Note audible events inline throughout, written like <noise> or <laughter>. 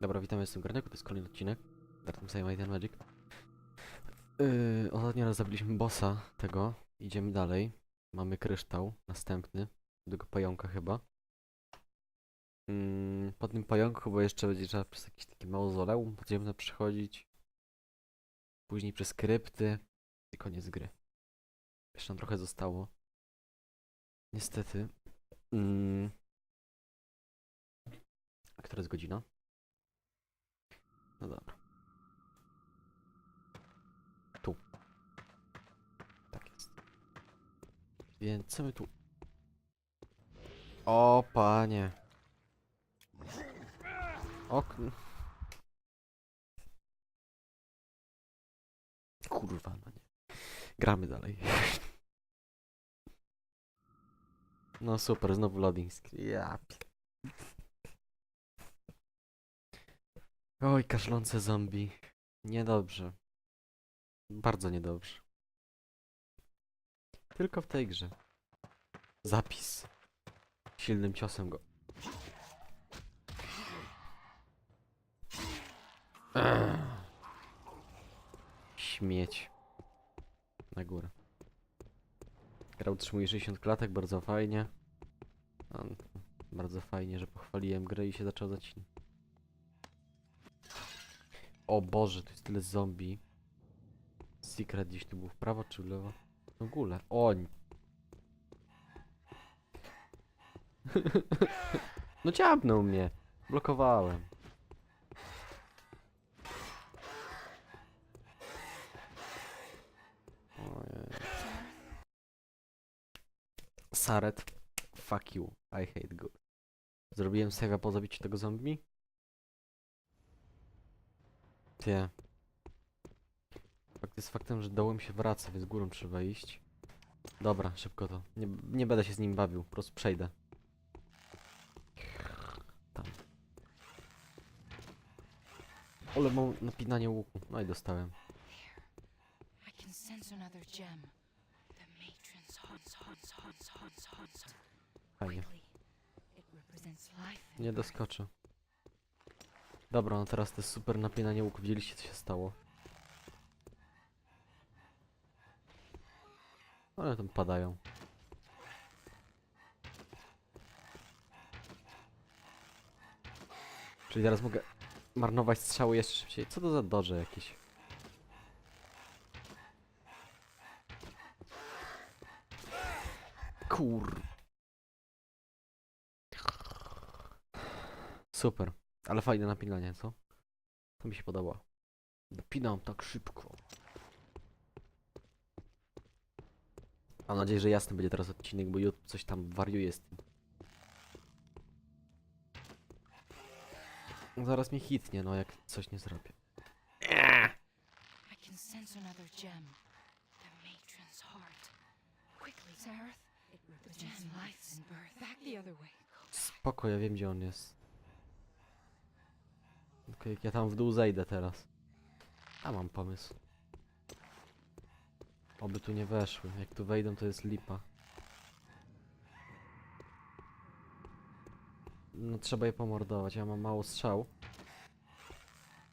Dobra, witamy, jestem Garneku, to jest kolejny odcinek. Dartem Say Might and Magic. Yy, ostatnio raz zabiliśmy bossa tego. Idziemy dalej. Mamy kryształ, następny. Tego pająka chyba. Yy, po tym pająku chyba jeszcze będzie trzeba przez jakieś takie mauzoleum podziemne przechodzić. Później przez krypty. I koniec gry. Jeszcze nam trochę zostało. Niestety. Yy. Która jest godzina? No dobra. Tu. Tak jest. Więc co my tu... O, panie. Okn... Kurwa, no nie. Gramy dalej. <laughs> No super, znowu loading screen. Ja Oj, kaszlące zombie. Niedobrze. Bardzo niedobrze. Tylko w tej grze. Zapis. Silnym ciosem go. Ech. Śmieć. Na górę. Gra utrzymuje 60 klatek, bardzo fajnie. No, bardzo fajnie, że pochwaliłem grę i się zaczął zacinać. O Boże, tu jest tyle zombie. Secret gdzieś tu był w prawo czy w lewo? W ogóle. Oń. <laughs> no ciapnął mnie. Blokowałem. Saret. Fuck you. I hate good. Zrobiłem save'a po zabiciu tego zombie? Ty. Fakt jest faktem, że dołem się wraca, więc górą trzeba iść. Dobra, szybko to. Nie, nie będę się z nim bawił, po prostu przejdę. Tam. Ale mam napinanie łuku. No i dostałem. Fajnie. Nie doskoczę. Dobra, no teraz jest super napinanie łuku. Widzieliście co się stało? Ale tam padają. Czyli teraz mogę marnować strzały jeszcze szybciej. Co to za dorze jakieś? Kur... Super. Ale fajne napinanie, co? To mi się podoba. Napinam tak szybko. Mam nadzieję, że jasny będzie teraz odcinek, bo YouTube coś tam wariuje z tym. No Zaraz mnie hitnie, no jak coś nie zrobię. I can sense another gem. The matron's heart. Quickly, Zareth. It represents life and birth. Back the other way. Spoko, ja wiem gdzie on jest. Tylko jak ja tam w dół zejdę teraz. A mam pomysł. Oby tu nie weszły. Jak tu wejdą to jest lipa. No trzeba je pomordować. Ja mam mało strzał.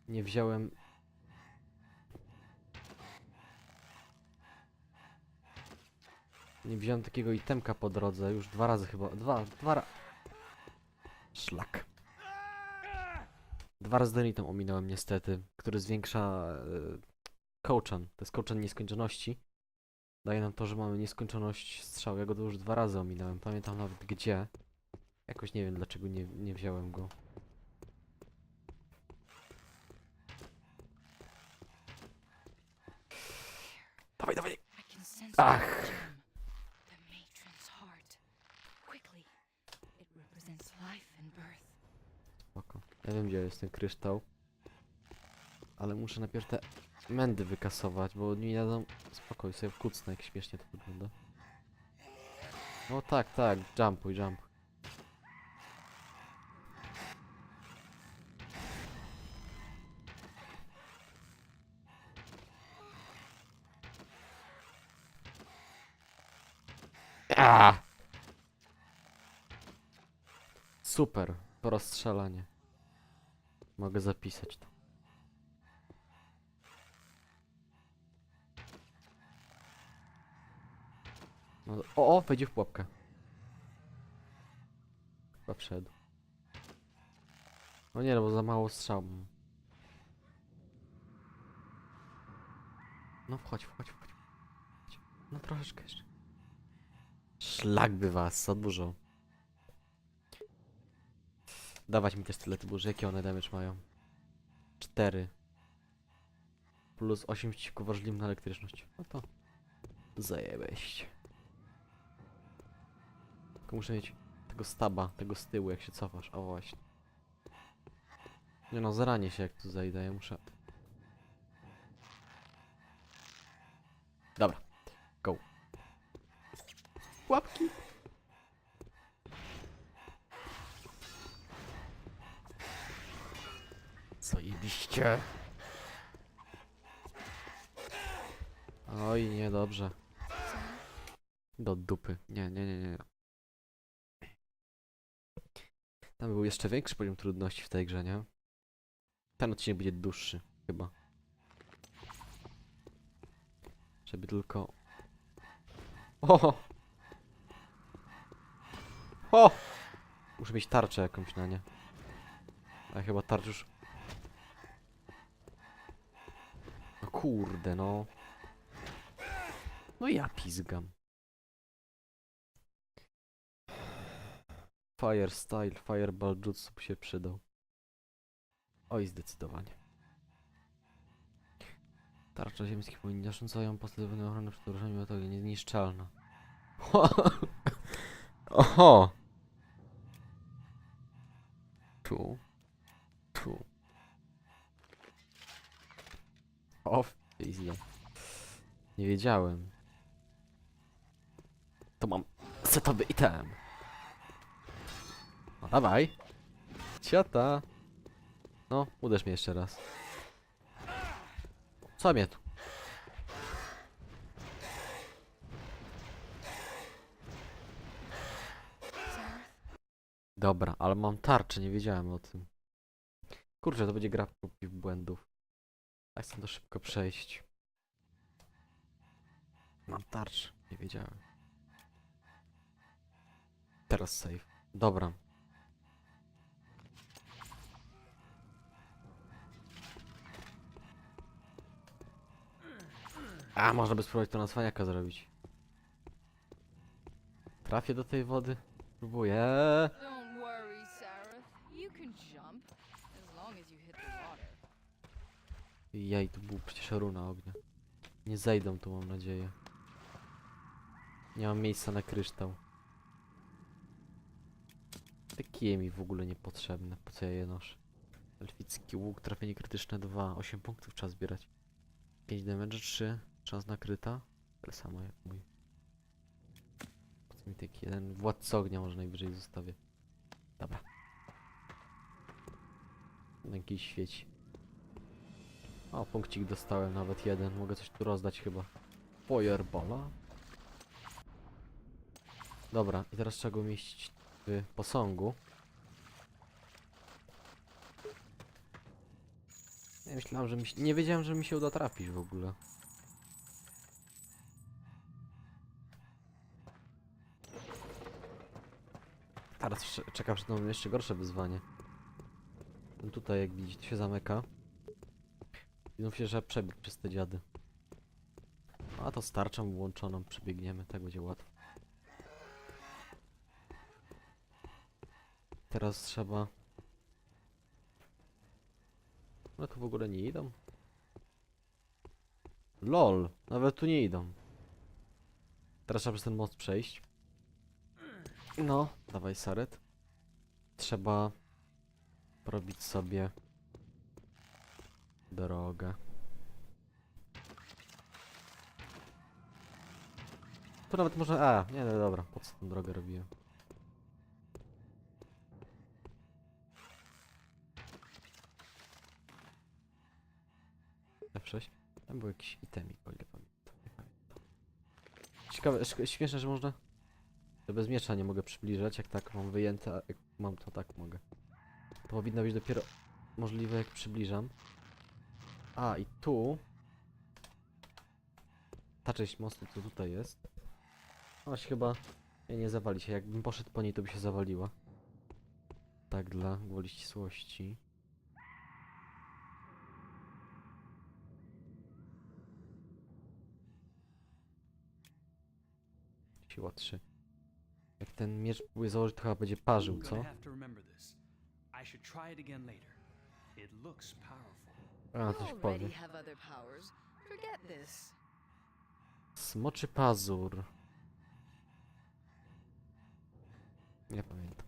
Nie wziąłem... Nie wziąłem takiego itemka po drodze. Już dwa razy chyba. Dwa, dwa ra... Szlak. Item ominąłem niestety, który zwiększa yy, kołczan. To jest kołczan nieskończoności. Daje nam to, że mamy nieskończoność strzał. Ja go już dwa razy ominąłem. Pamiętam nawet gdzie. Jakoś nie wiem dlaczego nie, nie wziąłem go. Dawaj, dawaj! Ach. another gem. The matron's heart. Quickly. It represents life and birth. Spoko. Ja wiem gdzie jest ten kryształ. Ale muszę najpierw te mędy wykasować, bo nie jadą... Spokoj, sobie wkucnę jak śmiesznie to wygląda. No tak, tak, jumpuj, jump. A! Super, po rozstrzelanie. Mogę zapisać to. No, o, o, wejdzie w pułapkę. Chyba wszedł. No nie, no bo za mało strzał. No wchodź, wchodź. wchodź. No troszeczkę jeszcze. Szlak by was, za dużo. Dawać mi też tyle burzy. Jakie one damage mają? 4. Plus 8 przeciwko wrażliwym na elektryczność. No to zajebeść. Tylko muszę mieć tego staba, tego z tyłu jak się cofasz. O właśnie. Nie no, zaranie się jak tu zajdę, ja muszę... Dobra. Go. Łapki. Co jebiście? Oj, niedobrze. Do dupy. Nie, nie, nie, nie. Tam był jeszcze większy poziom trudności w tej grze, nie? Ten odcinek będzie dłuższy, chyba. Żeby tylko... O! O! Muszę mieć tarczę jakąś na nie. A chyba tarcz już... kurde, no. No ja pizgam. Fire Style, Fireball Jutsu się przydał. Oj, zdecydowanie. Tarcza ziemskich powinni narzucają pozytywną ochronę przed uderzeniami metody niezniszczalna. <laughs> Oho! Tu. O, pizda. Nie wiedziałem. To mam setowy item. No dawaj. Ciota. No, uderz mnie jeszcze raz. Co mnie tu? Dobra, ale mam tarczę, nie wiedziałem o tym. Kurczę, to będzie gra próbki błędów. Ja chcę to szybko przejść. Mam tarczę, nie wiedziałem. Teraz save. Dobra. A, można by spróbować to na cwaniaka zrobić. Trafię do tej wody. Próbuję. Jaj, tu był przecież runa ognia. Nie zejdą tu, mam nadzieję. Nie mam miejsca na kryształ. Te kije mi w ogóle niepotrzebne. Po co ja je noszę? Elficki łuk, trafienie krytyczne 2. 8 punktów trzeba zbierać. 5 damage 3. Czas nakryta. Ale samo jak mój. Po co mi taki jeden władca ognia może najwyżej zostawię. Dobra. Jakiś świeci. O, punkcik dostałem nawet jeden. Mogę coś tu rozdać chyba. Fireballa. Dobra, i teraz trzeba go umieścić w posągu. Ja myślałem, że mi się... Nie wiedziałem, że mi się uda trafić w ogóle. Teraz cze- czeka przed nami jeszcze gorsze wyzwanie. Tutaj, jak widzicie, się zamyka. I znów się, że przebieg przez te dziady. A to starczą włączoną, przebiegniemy, tak będzie łatwo. Teraz trzeba... No tu w ogóle nie idą. LOL, nawet tu nie idą. Teraz trzeba przez ten most przejść. No, dawaj Saret. Trzeba porobić sobie drogę. Tu nawet można... A, nie, no dobra, po co tą drogę robiłem? F6? Tam był jakiś itemik, o ile pamiętam. Nie pamiętam. Ciekawe, sz- śmieszne, że można... Że bez miecza nie mogę przybliżać, jak tak mam wyjęte, a jak mam to tak mogę. To powinno być dopiero... możliwe jak przybliżam. A, i tu... Ta część mostu, co tutaj jest. Ona się chyba nie, nie zawali się. Jakbym poszedł po niej, to by się zawaliła. Tak dla gwoli ścisłości. Siła 3. Jak ten miecz próbuję założyć, to chyba będzie parzył, co? I should try it again later. It looks powerful. A, coś powie. Smoczy pazur. Nie pamiętam.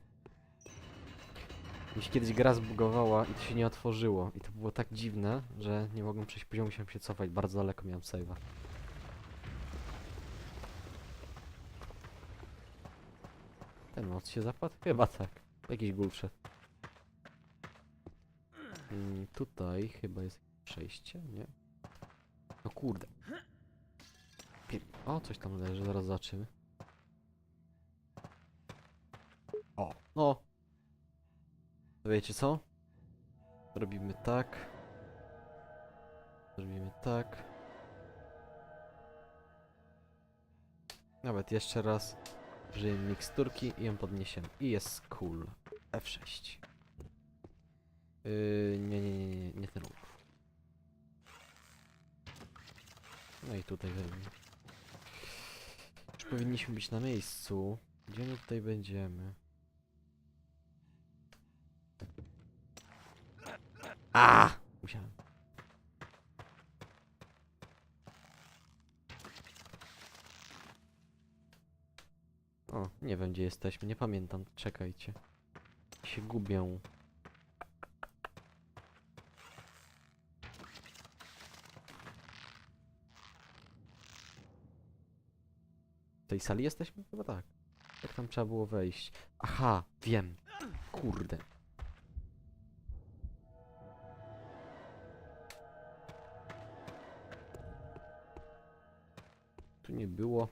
Mi się kiedyś gra zbugowała i to się nie otworzyło. I to było tak dziwne, że nie mogłem przejść poziomu, musiałem się cofać. Bardzo daleko miałem save'a. Ten moc się zapadł? Chyba tak. Jakiś gól wszedł. Mm, tutaj chyba jest przejście, nie? No kurde. Pi- O, coś tam leży, zaraz zobaczymy. O, no. Wiecie co? Robimy tak. Zrobimy tak. Nawet jeszcze raz. Użyjemy miksturki i ją podniesiemy. I jest cool. F6. Yy, nie, nie, nie, nie, nie ten ruch. No i tutaj weźmiemy. Już powinniśmy być na miejscu. Gdzie my tutaj będziemy? A! Musiałem. O, nie wiem gdzie jesteśmy, nie pamiętam, czekajcie. Się gubię. W tej sali jesteśmy? Chyba tak. Jak tam trzeba było wejść? Aha, wiem. Kurde. Tu nie było.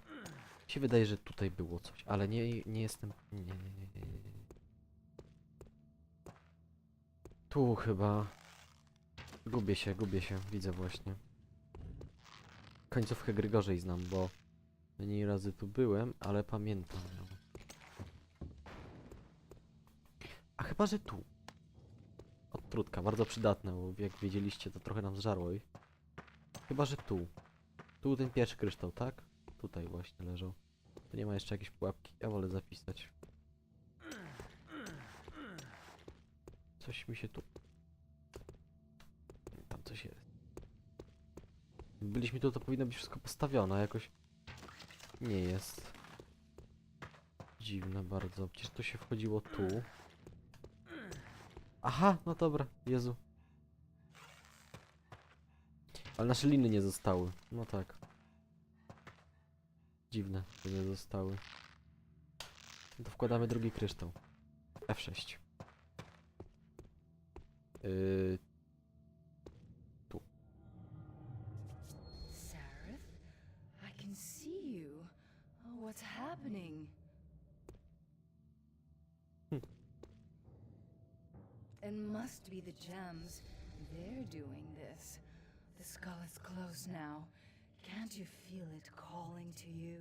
Mi się wydaje, że tutaj było coś, ale nie, nie jestem... Nie, nie, nie, nie, nie. Tu chyba... Gubię się, gubię się, widzę właśnie. Końcówkę gry gorzej znam, bo mniej razy tu byłem, ale pamiętam ją. A chyba, że tu. Odtrutka, bardzo przydatne, bo jak wiedzieliście, to trochę nam zżarło. Chyba, że tu. Tu ten pierwszy kryształ, tak? Tutaj właśnie leżał. Tu nie ma jeszcze jakiejś pułapki, ja wolę zapisać. Coś mi się tu... Tam coś jest. Byliśmy tu, to powinno być wszystko postawione, jakoś... Nie jest. Dziwne bardzo. Przecież to się wchodziło tu. Aha, no dobra, Jezu. Ale nasze liny nie zostały. No tak. Dziwne, że nie zostały. To wkładamy drugi kryształ. F6. Yy, happening? Hmm. It must be the gems. They're doing this. The skull is closed now. Can't you feel it calling to you?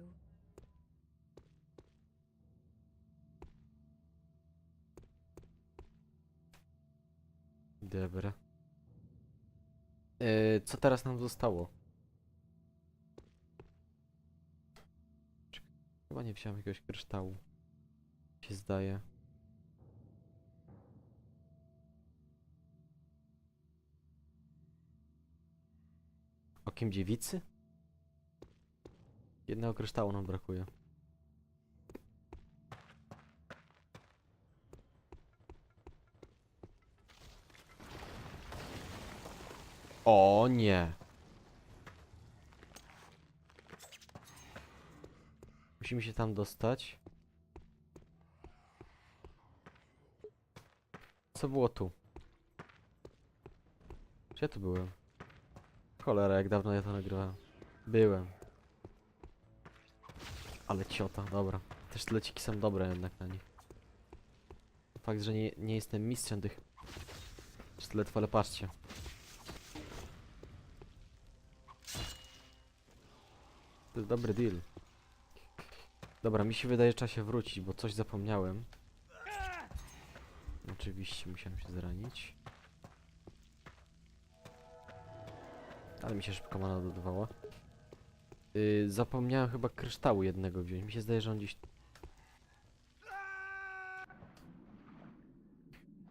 Dobra. Yy, co teraz nam zostało? Chyba nie wziąłem jakiegoś kryształu. Się zdaje. Okiem dziewicy? Jednego kryształu nam brakuje. O nie. Musimy się tam dostać. Co było tu? Czy ja tu byłem? Cholera, jak dawno ja to nagrywałem. Byłem. Ale ciota, dobra. Też leciki są dobre jednak na nich. Fakt, że nie, nie jestem mistrzem tych Sztylet, ale patrzcie. To jest dobry deal. Dobra, mi się wydaje, że trzeba się wrócić, bo coś zapomniałem. Oczywiście musiałem się zranić. Ale mi się szybko mana dodawała. Yy, zapomniałem chyba kryształu jednego wziąć. Mi się zdaje, że on gdzieś...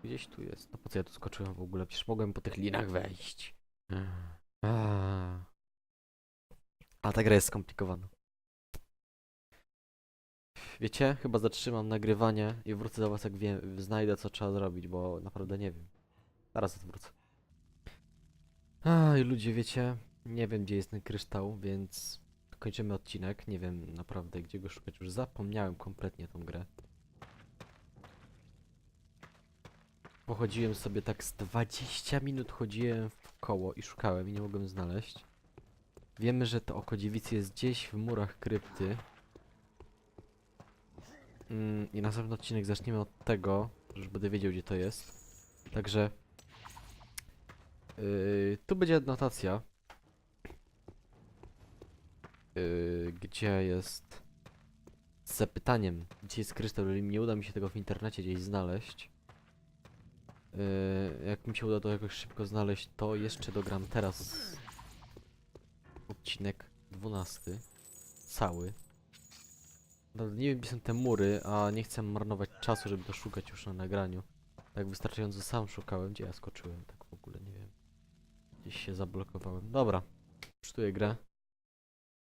Gdzieś tu jest. No po co ja tu skoczyłem w ogóle? Przecież mogłem po tych linach wejść. A, ta gra jest skomplikowana. Wiecie, chyba zatrzymam nagrywanie i wrócę do was jak wiem, znajdę co trzeba zrobić, bo naprawdę nie wiem. Zaraz odwrócę. A i ludzie, wiecie, nie wiem gdzie jest ten kryształ, więc kończymy odcinek. Nie wiem naprawdę gdzie go szukać. Już zapomniałem kompletnie tą grę. Pochodziłem sobie tak z 20 minut chodziłem w koło i szukałem i nie mogłem znaleźć. Wiemy, że to oko dziewicy jest gdzieś w murach krypty. Mm, I następny odcinek zaczniemy od tego, że już będę wiedział gdzie to jest. Także yy, tu będzie notacja. Yy, gdzie jest z zapytaniem, gdzie jest kryształ, jeżeli nie uda mi się tego w internecie gdzieś znaleźć. Yy, jak mi się uda to jakoś szybko znaleźć, to jeszcze dogram teraz odcinek 12. Cały. Nie wiem gdzie są te mury, a nie chcę marnować czasu, żeby to szukać już na nagraniu. Tak wystarczająco sam szukałem, gdzie ja skoczyłem, tak w ogóle nie wiem. Gdzieś się zablokowałem. Dobra, przytuję grę.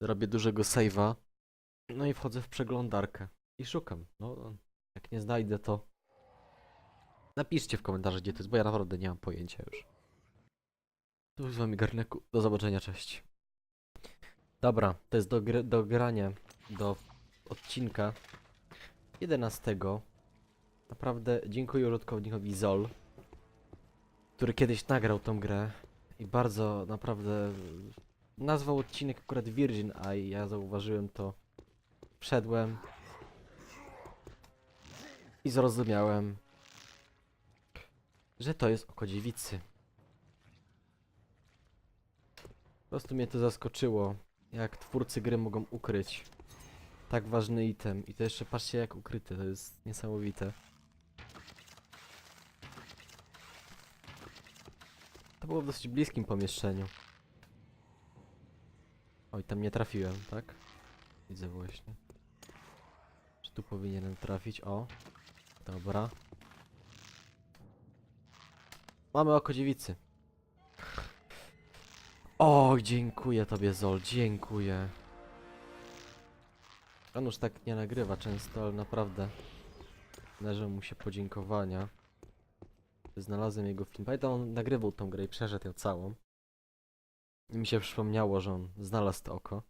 Zrobię dużego save'a. No i wchodzę w przeglądarkę. I szukam. No, jak nie znajdę to... Napiszcie w komentarzach gdzie to jest, bo ja naprawdę nie mam pojęcia już. Tu z wami Garneku. Do zobaczenia, cześć. Dobra, to jest do, gry, do grania do odcinka 11. Naprawdę dziękuję użytkownikowi Zol, który kiedyś nagrał tą grę i bardzo naprawdę nazwał odcinek akurat Virgin, a ja zauważyłem to. Wszedłem i zrozumiałem, że to jest oko dziewicy. Po prostu mnie to zaskoczyło, jak twórcy gry mogą ukryć tak ważny item. I to jeszcze patrzcie jak ukryte, to jest niesamowite. To było w dosyć bliskim pomieszczeniu. Oj, tam nie trafiłem, tak? Widzę właśnie. Czy tu powinienem trafić? O. Dobra. Mamy oko dziewicy. O, dziękuję tobie Zol, dziękuję. On już tak nie nagrywa często, ale naprawdę należą mu się podziękowania. Znalazłem jego film. Pamiętam, on nagrywał tą grę i przeszedł ją całą. I mi się przypomniało, że on znalazł to oko.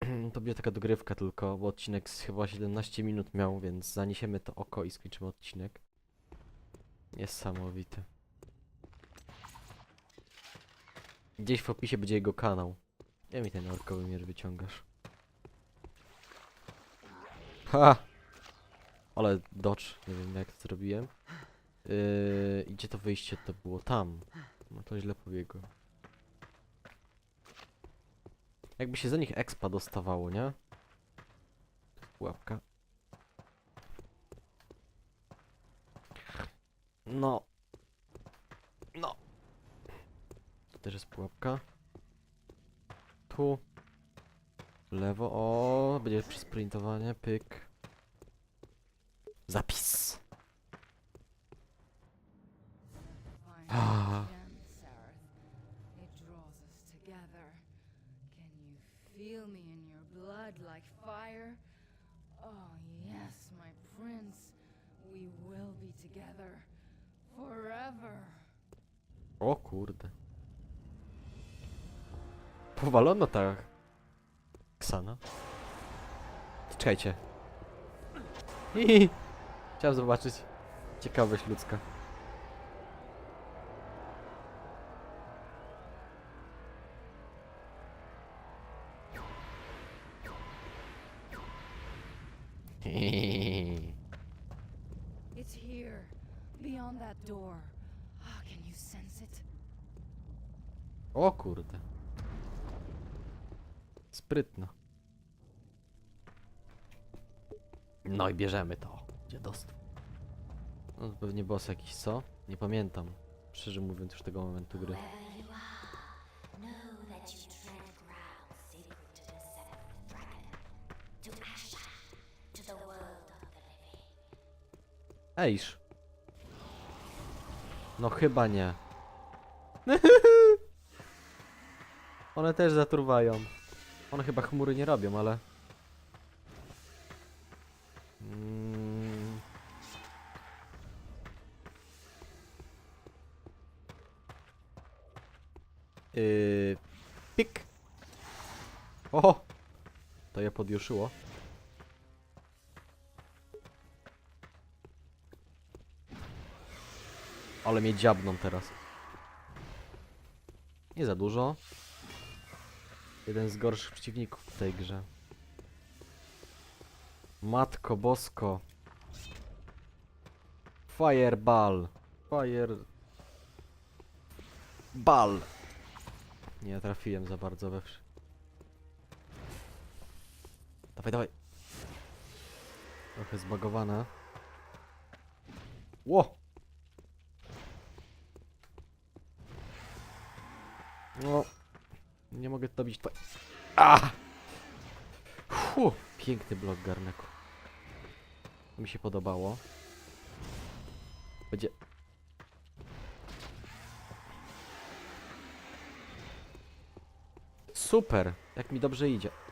<clears throat> to była taka dogrywka tylko, bo odcinek chyba 17 minut miał, więc zaniesiemy to oko i skończymy odcinek. Niesamowite. Gdzieś w opisie będzie jego kanał. Ja mi ten orkowy miecz wyciągasz. Ha! Ale dodge, nie wiem jak to zrobiłem. Yy, gdzie to wyjście to było? Tam. No to źle pobiegło. Jakby się za nich expa dostawało, nie? Pułapka. No. No. Tu też jest pułapka. Tu. Lewo. O, będzie przesprintowanie. Pyk. Zapis. Ah. It draws us together. Can you feel me in your blood like fire? Oh, yes, my prince. We will be together. Forever. O kurde. Powalono ta Ksana. Czekajcie. Hihi. Chciałem zobaczyć ciekawość ludzka. It's here, beyond that door. Ah, O kurde. Sprytno. No i bierzemy to. Gdzie dostał? No to pewnie boss jakiś, co? Nie pamiętam. Szczerze mówiąc już tego momentu gry. Ejż. No chyba nie. <laughs> One też zatruwają. One chyba chmury nie robią, ale... O! To je podjuszyło. Ale mnie dziabną teraz. Nie za dużo. Jeden z gorszych przeciwników w tej grze. Matko bosko. Fireball. Fire... Ball. Nie trafiłem za bardzo we wszy. Dawaj, dawaj. Trochę zbagowane. Ło! No. Nie mogę dobić twoje... A! Fu, piękny blok garneku. Mi się podobało. Będzie... Super! Jak mi dobrze idzie.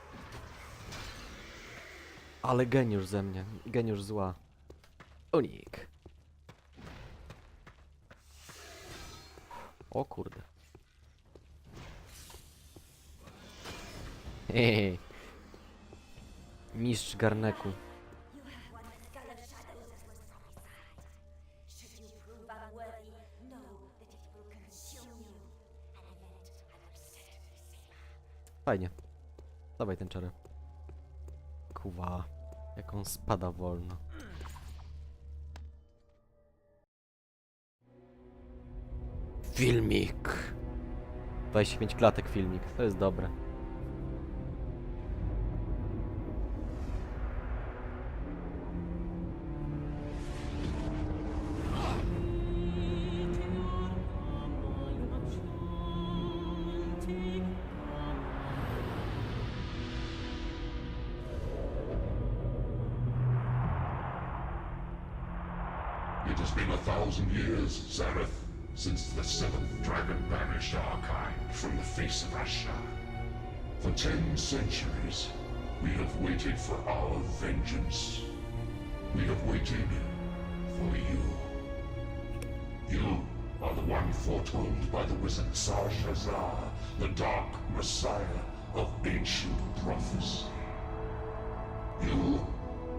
Ale geniusz ze mnie. Geniusz zła. Unik. O kurde. Hehehe. Mistrz garneku. Fajnie. Dawaj ten czarę. Kuwa. Jak on spada wolno. Filmik. 25 klatek filmik. To jest dobre. Foretold by the wizard Sarshazar, the dark messiah of ancient prophecy. You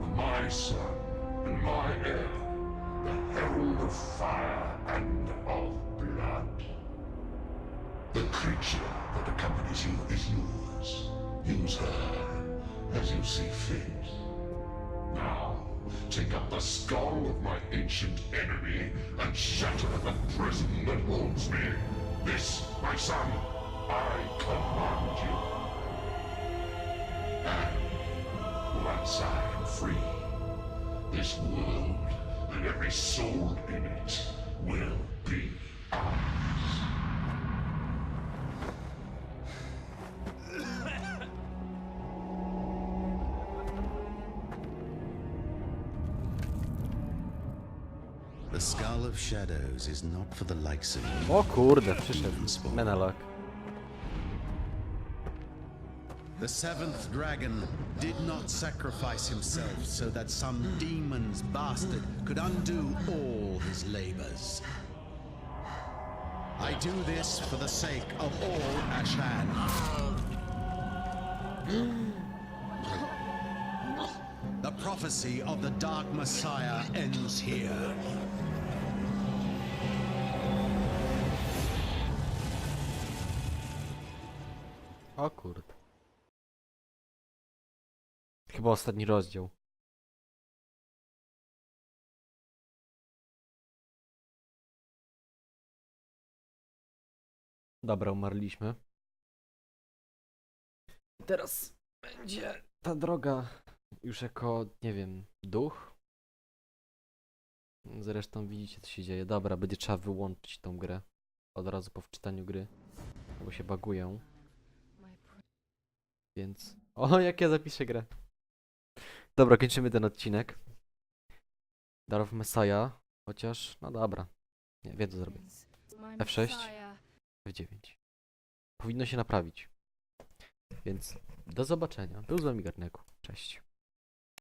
are my son and my heir, the herald of fire and of blood. The creature that accompanies you is yours. Use her as you see fit. Now, take up the skull of my ancient enemy and shatter the prison that holds me. This, my son, I command you. And once I am free, this world and every soul in it will be ours. Skull of Shadows is not for the likes of you. O kurde, przyszedł. Menelok. The seventh dragon did not sacrifice himself so that some demon's bastard could undo all his labors. I do this for the sake of all Ashan. The prophecy of the Dark Messiah ends here. Chyba ostatni rozdział. Dobra, umarliśmy. Teraz będzie ta droga już jako, nie wiem, duch. Zresztą widzicie co się dzieje. Dobra, będzie trzeba wyłączyć tą grę. Od razu po wczytaniu gry. Bo się bagują, więc... O, jak ja zapiszę grę. Dobra, kończymy ten odcinek. Darów Messiah. Chociaż, no dobra. Nie, wiem co zrobię. prince, my F6. Messiah. F9. Powinno się naprawić. Więc do zobaczenia. Był z wami Garneku. Cześć.